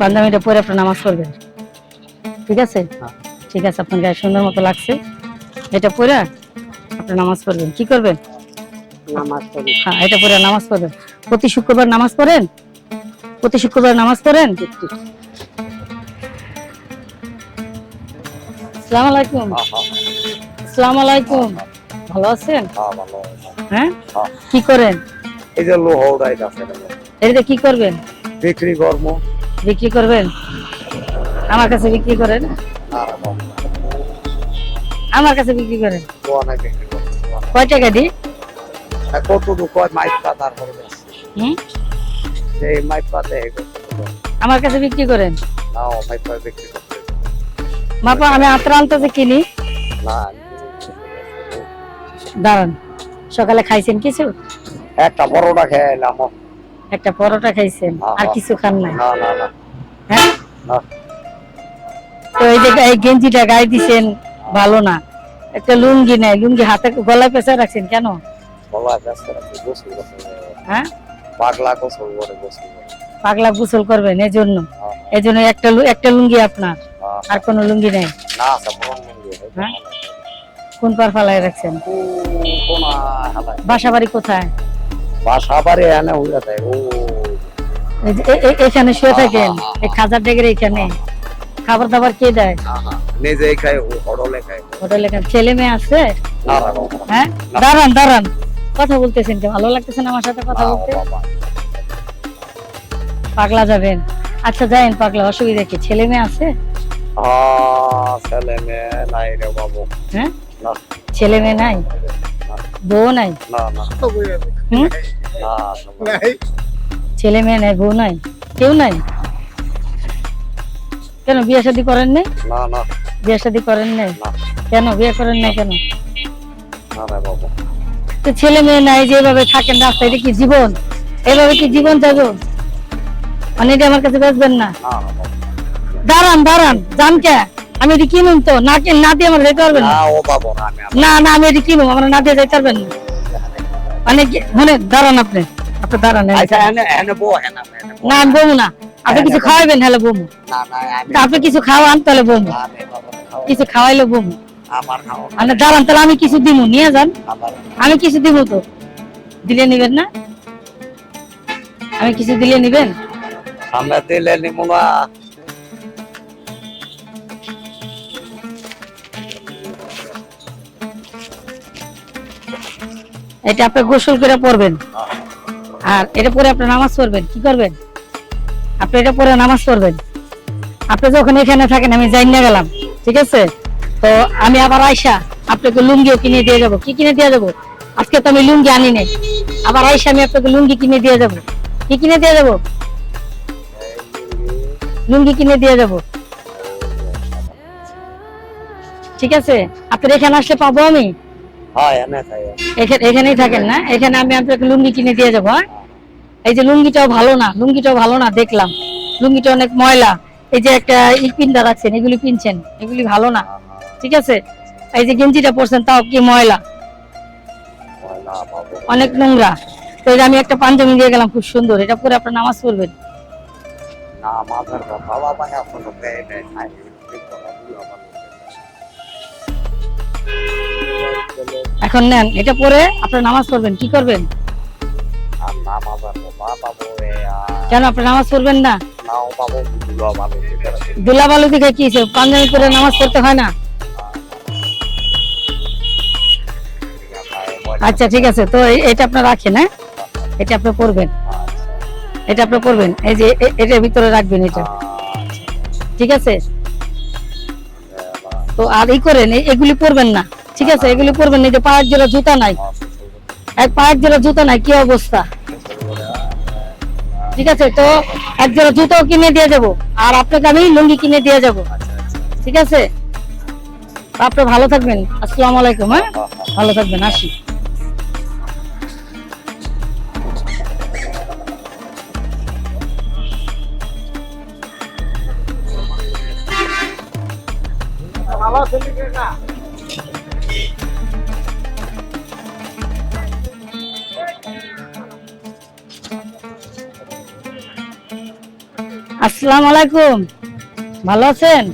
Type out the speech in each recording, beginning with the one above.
পাঞ্জাবিটা পরে আপনার নামাজ পড়বেন। ঠিক আছে? হ্যাঁ। ঠিক আছে আপনার গায়ে সুন্দর মতো লাগছে। এটা পরে আপনি নামাজ পড়বেন। কি করবেন? হ্যাঁ এটা পরে নামাজ পড়বেন। প্রতি শুক্রবার নামাজ পড়েন? প্রতি শুক্রবার নামাজ পড়েন? আসসালামু আলাইকুম। হ্যাঁ, হ্যাঁ, আসসালামু আলাইকুম। ভালো আছেন? ভালো। কি করেন? এই যে লোহ উড়াইতে আছে এটা। এটা কি করবেন? বিক্রি কর্ম। বিক্রি করবেন? আমার কাছে বিক্রি করেন। আমার কাছে বিক্রি করেন। কয় টাকা পাতে আমার কাছে বিক্রি করেন। মাপা, আমি আত্রা আনতে কিনি। দাঁড়ান, সকালে খাইছেন কিছু? একটা বড়টা খেয়ে এলাম। একটা পরোটা খাইছেন আর কিছু খান নাই? হ্যাঁ? তো এই যে এই গেঞ্জিটা গায়ে দিছেন ভালো না। একটা লুঙ্গি নাই লুঙ্গি হাতে গলায় পেঁচা রাখছেন কেন? হ্যাঁ? পাগলা গোসল করবেন এই জন্য এই জন্য একটা একটা লুঙ্গি আপনার। আর কোনো লুঙ্গি নেই? হ্যাঁ? কোন পার ফালায় রাখছেন? বাসা বাড়ি কোথায়? বাসা বাড়ি এনে হইয়া যায় ও। এখানে শুয়ে থাকেন এই খাজার ডেগের এখানে খাবার দাবার কে দেয়? খাই ও হড়লে খাই হোটেলে এখানে ছেলে মেয়ে আছে? হ্যাঁ? দাঁড়ান দাঁড়ান। কথা বলতেছেন কি ভালো লাগতেছে না আমার সাথে কথা বলতে? পাগলা যাবেন। আচ্ছা যাইন পাগলা অসুবিধা কি? ছেলে মেয়ে আছে? ছেলে মেয়ে নাই রে বাবু। হ্যাঁ? ছেলে মেয়ে নাই? বউ নাই? না না। হুম? না না, ছেলে মেয়ে নাই বউ নাই? কেউ নাই? কেন বিয়ে শাদী করেন নাই? না না। বিয়ে শাদী করেন নাই? কেন বিয়ে করেন নাই কেন? ছেলে মেয়ে নাই যেভাবে থাকেন রাস্তায় এটা কি জীবন? এভাবে কি জীবন যাব? এটা আমার কাছে বেচবেন না। দাঁড়ান দাঁড়ান। জান কে? আমি এটি কিনুন তো না কিন না দিয়ে আমার যেতে পারবেন না? না ও বাবু না আমি না না আমি এটি কিনুম আমার না দিয়ে যেতে পারবেন না। মানে মানে দাঁড়ান আপনি আপনি দাঁড়ান আচ্ছা। না আমি বমু না। আপনি কিছু খাওয়াবেন হলে বমু না না আমি আপনি কিছু খাওয়ান তাহলে বমু। কিছু খাওয়াইলে বমু মানে দাঁড়ান তাহলে আমি কিছু দিমু নিয়ে যান। আমি কিছু দিব তো। দিলে নিবেন না? আমি কিছু দিলে নিবেন? আমরা দিলে নিমু না। এটা আপনি গোসল করে পড়বেন। আর এটা পরে আপনি নামাজ পড়বেন। কি করবেন? আপনি এটা পরে নামাজ পড়বেন। আপনি যখন এখানে থাকেন, আমি যাই না গেলাম, ঠিক আছে? তো আমি আবার আয়সা আপনাকে লুঙ্গিও কিনে দিয়ে যাব। কি কিনে দিয়ে যাব? আজকে তো আমি লুঙ্গি আনি নাই। আবার আয়সা আমি আপনাকে লুঙ্গি কিনে দিয়ে যাব। কি কিনে দিয়ে যাব? লুঙ্গি কিনে দিয়ে যাব। ঠিক আছে? আপনার এখানে আসলে পাবো আমি? এখানেই থাকেন না? এখানে আমি আপনাকে লুঙ্গি কিনে দিয়ে যাব হ্যাঁ? এই যে লুঙ্গিটাও ভালো না লুঙ্গিটাও ভালো না দেখলাম। লুঙ্গিটা অনেক ময়লা। এই যে একটা ই পিন্ডা রাখছেন এগুলি কিনছেন এগুলি ভালো না। ঠিক আছে? এই যে গেঞ্জিটা পরছেন তাও কি ময়লা? অনেক নোংরা। তো আমি একটা পাঞ্জাবি দিয়ে গেলাম খুব সুন্দর। এটা পরে আপনার নামাজ পড়বেন। না এখন নেন এটা পরে আপনার নামাজ পড়বেন কি করবেন? কেন আপনার নামাজ পড়বেন না। দুলা বালু দিকে কি পাঞ্জাবি পরে নামাজ পড়তে হয় না? আচ্ছা ঠিক আছে তো এটা আপনার রাখেন হ্যাঁ? এটা আপনি পড়বেন এটা আপনি পড়বেন এই যে এটার ভিতরে রাখবেন এটা। ঠিক আছে? তো আর এই করেন এগুলি পরবেন না। ঠিক আছে, এগুলি পরবেন এই যে পায়ের জোড়া জুতা নাই। এক পায়ের জোড়া জুতা নাই, কি অবস্থা? ঠিক আছে, তো এক জোড়া জুতাও কিনে দিয়ে যাব, আর আপনাকে আমি লুঙ্গি কিনে দিয়ে যাব। ঠিক আছে? আপনি ভালো থাকবেন, আসসালামু আলাইকুম হ্যাঁ? ভালো থাকবেন, আসি। আসসালামু আলাইকুম। ভালো আছেন?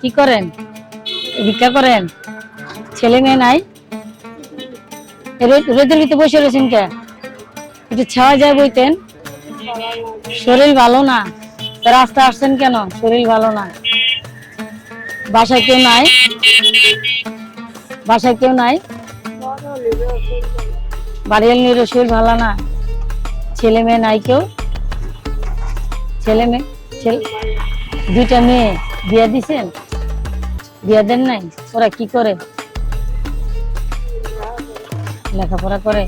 কি করেন? ভিক্ষা করেন? ছেলে মেয়ে নাই? রোদের ভিতরে বসে রয়েছেন কে? একটু ছাওয়া যায় বইতেন। শরীর ভালো না। রাস্তা আসছেন কেন? শরীর ভালো না। বাসায় কেউ নাই? বাসায় কেউ নাই? বাড়ির শরীর ভালো না। ছেলে মেয়ে নাই কেউ? ছেলে মেয়ে? ছেলে? দুইটা মেয়ে বিয়া দিছেন? বিয়া দেন নাই? ওরা কি করে? লেখাপড়া করে?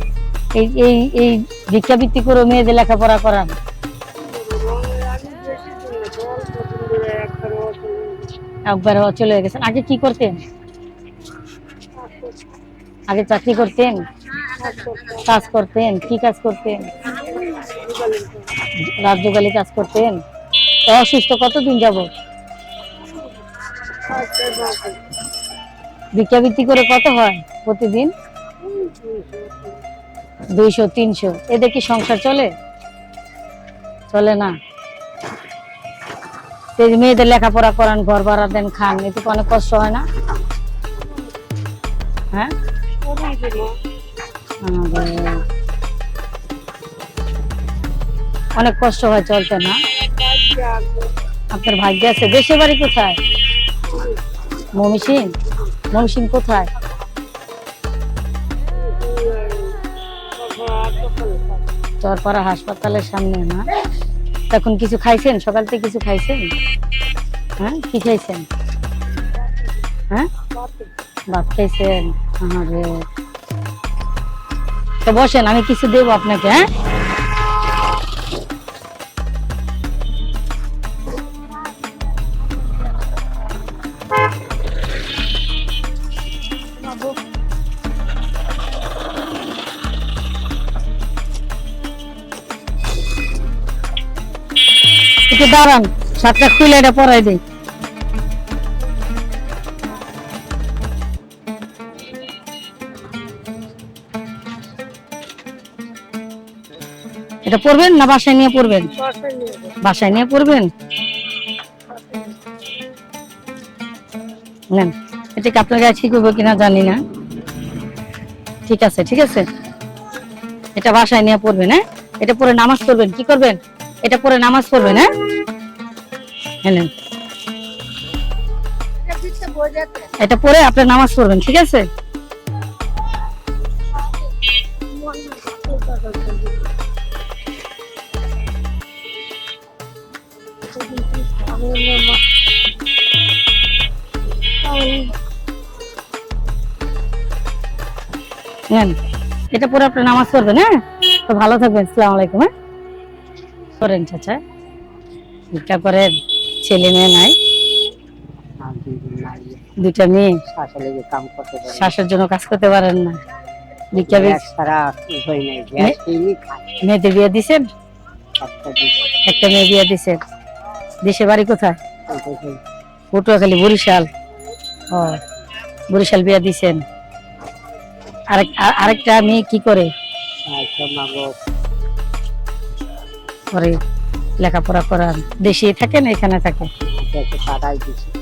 এই এই এই ভিক্ষাবৃত্তি করে মেয়েদের লেখাপড়া করান। একবার চলে গেছেন আগে কি করতেন? আগে চাকরি করতেন? কাজ করতেন? কি কাজ করতেন? রাজ্যকালী কাজ করতেন। অসুস্থ কতদিন যাব? ভিক্ষাবৃত্তি করে কত হয় প্রতিদিন? দুইশো তিনশো। এদের কি সংসার চলে? চলে না। মেয়েদের লেখাপড়া করান ঘর ভাড়া দেন খান এতে অনেক কষ্ট হয় না? হ্যাঁ? অনেক কষ্ট হয় চলতে না। আপনার ভাগ্য আছে। দেশের বাড়ি কোথায়? মমিসিং মমিসিং কোথায়? চরপাড়া হাসপাতালের সামনে না। তখন কিছু খাইছেন? সকাল থেকে কিছু খাইছেন? হ্যাঁ? কি খাইছেন? হ্যাঁ? ভাত খাইছেন। আরে তো বসেন, আমি কিছু দেবো আপনাকে হ্যাঁ? একটু দাঁড়ান। শার্টটা খুলে এটা পরাই এটা পড়বেন না বাসায় নিয়ে পড়বেন বাসায় নিয়ে পড়বেন নেন, এটা কি আপনার গায়ে ঠিক হবে কিনা জানি না। ঠিক আছে ঠিক আছে। এটা বাসায় নিয়ে পড়বেন হ্যাঁ? এটা পরে নামাজ পড়বেন, কি করবেন? এটা পরে নামাজ পড়বেন হ্যাঁ? এটা পরে আপনি নামাজ পড়বেন, ঠিক আছে? এটা পরে আপনি নামাজ পড়বেন হ্যাঁ? তো ভালো থাকবেন, আসসালামু আলাইকুম হ্যাঁ? করেন চাচা। করেন ছেলে মেয়ে নাই। দুইটা মেয়ে। শ্বাসের জন্য কাজ করতে পারেন না। মেয়েদের বিয়ে দিছেন? একটা মেয়ে বিয়ে দিছেন। দেশে বাড়ি কোথায়? পটুয়াখালী, বরিশাল। ও, বরিশাল বিয়ে দিছেন। আরেক আরেকটা মেয়ে কি করে? করে লেখাপড়া করান দেশে থাকেন এখানে থাকে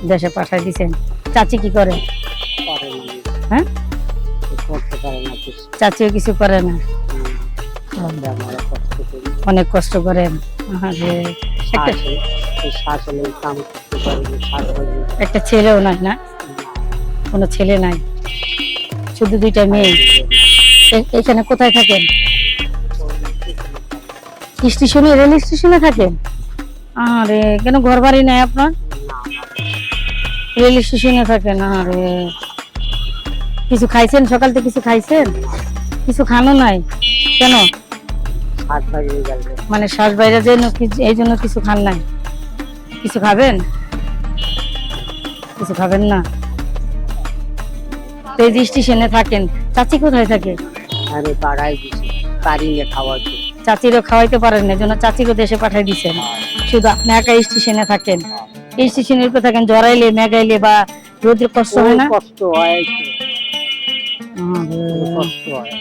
দেশে পাঠাই দিছেন। চাচি কি করে? হ্যাঁ? পারে চাচিও কিছু করে না? আমরা কষ্ট করি। অনেক কষ্ট করেন। পারি একটা ছেলেও নাই না? কোনো ছেলে নাই? শুধু দুইটা মেয়ে? এখানে কোথায় থাকেন? স্টেশনে রেল স্টেশনে থাকেন আরে কেন ঘর বাড়ি নাই আপনার? রেল স্টেশনে থাকেন আরে কিছু খাইছেন? সকাল থেকে কিছু খাইছেন? কিছু খানো নাই কেন? মানে শ্বাস বাইরে কি- এই জন্য কিছু খান নাই। কিছু খাবেন? কিছু খাবেন না। তো এই যে স্টেশনে থাকেন চাচি কোথায় থাকে? আমি পাড়ায় দিছি পারি না খাওয়ার জন্য চাচিরও খাওয়াইতে পারেন না জন্য চাচিরও দেশে পাঠাই দিছেন। শুধু আপনি একা স্টেশনে থাকেন। স্টেশনের উপর থাকেন জড়াইলে মেঘাইলে বা রোদের কষ্ট হয় না? কষ্ট হয়। কষ্ট হয়।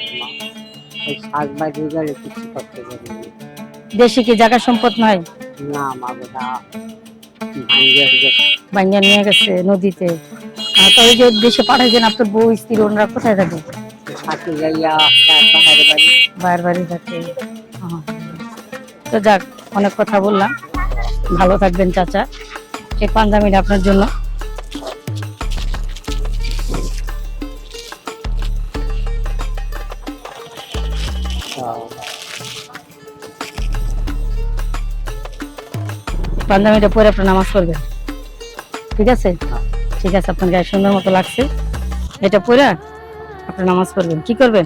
দেশে কি জায়গা সম্পদ নাই? না ভাঙ্গে নিয়ে গেছে নদীতে। আর তো ওই যে দেশে পাঠাইছেন আপনার বউ স্ত্রী ওনারা কোথায় থাকে? থাকি যাইয়া তার বাড়ি থাকে। তো যাক, অনেক কথা বললাম। ভালো থাকবেন, চাচা। এই পাঞ্জাবিটা আপনার জন্য। পাঞ্জাবিটা পরে আপনার নামাজ পড়বেন। ঠিক আছে? ঠিক আছে, আপনার গায়ে সুন্দর মতো লাগছে। এটা পরে আপনি নামাজ পড়বেন। কি করবেন?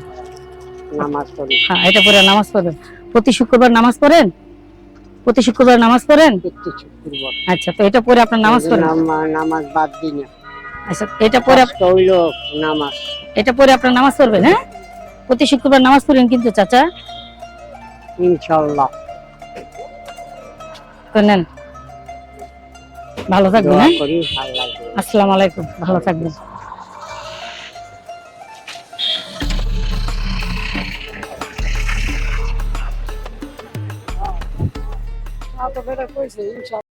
নামাজ পড়ি। হ্যাঁ এটা পরে নামাজ পড়বেন প্রতি শুক্রবার নামাজ পড়েন? প্রতি শুক্রবার নামাজ পড়েন? একটু শুক্রবার। আচ্ছা তো এটা পরে আপনার নামাজ পড়েন? নামাজ বাদ দিই না। আচ্ছা এটা কষ্ট হইল নামাজ এটা পরে আপনার নামাজ পড়বেন হ্যাঁ? প্রতি শুক্রবার নামাজ পড়েন কিন্তু চাচা। তো নেন। ভালো থাকবেন হ্যাঁ? আসসালামু আলাইকুম ভালো থাকবেন। primeira coisa é